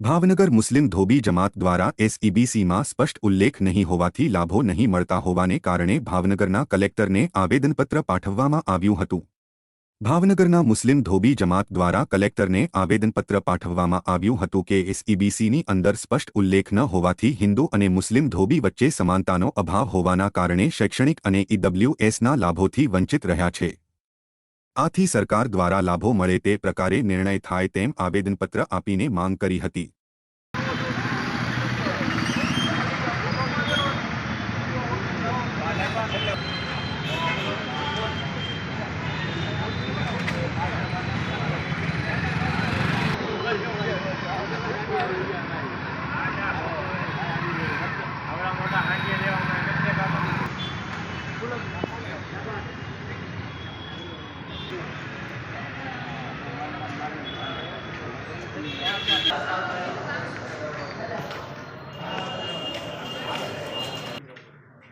Bhavnagar Muslim ધોબી જમાત દ્વારા એસઈબીસીમાં સ્પષ્ટ ઉલ્લેખ નહીં હોવાથી લાભો નહીં મળતા હોવાને કારણે ભાવનગરના કલેક્ટરને આવેદનપત્ર પાઠવવામાં આવ્યું હતું. ભાવનગરના મુસ્લિમ ધોબી જમાત દ્વારા કલેક્ટરને આવેદનપત્ર પાઠવવામાં આવ્યું હતું કે એસઈબીસીની અંદર સ્પષ્ટ ઉલ્લેખ ન હોવાથી હિન્દુ અને મુસ્લિમ ધોબી વચ્ચે સમાનતાનો અભાવ હોવાના કારણે શૈક્ષણિક અને ઈડબ્લ્યુએસના લાભોથી વંચિત રહ્યા છે. આથી સરકાર દ્વારા લાભો મળે તે પ્રકારે નિર્ણય થાય તેમ આવેદનપત્ર આપીને માંગ કરી હતી.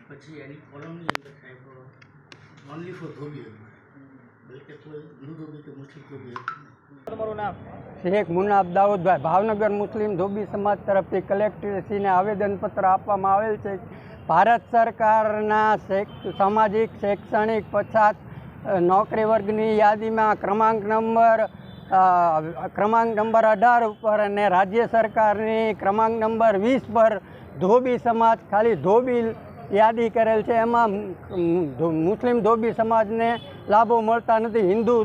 પછી એની કોલમની અંદર સાહેબ ઓનલી ફોર ધોબી શેખ મુનાફ દાઉદભાઈ, ભાવનગર મુસ્લિમ ધોબી સમાજ તરફથી કલેક્ટરશ્રીને આવેદનપત્ર આપવામાં આવેલ છે. ભારત સરકારના સામાજિક, શૈક્ષણિક, પછાત નોકરી વર્ગની યાદીમાં ક્રમાંક નંબર ક્રમાંક નંબર અઢાર ઉપર અને રાજ્ય સરકારની ક્રમાંક નંબર વીસ પર ધોબી સમાજ, ખાલી ધોબી યાદી કરેલ છે. એમાં મુસ્લિમ ધોબી સમાજને લાભો મળતા નથી, હિન્દુ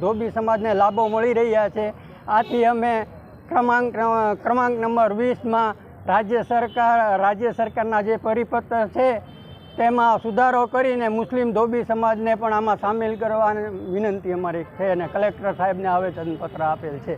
ધોબી સમાજને લાભો મળી રહ્યા છે. આથી અમે ક્રમાંક ક્રમાંક નંબર વીસમાં રાજ્ય સરકાર, રાજ્ય સરકારના જે પરિપત્ર છે તેમાં સુધારો કરીને મુસ્લિમ ધોબી સમાજને પણ આમાં સામેલ કરવાની વિનંતી અમારી છે અને કલેક્ટર સાહેબને આવેદનપત્ર આપેલ છે.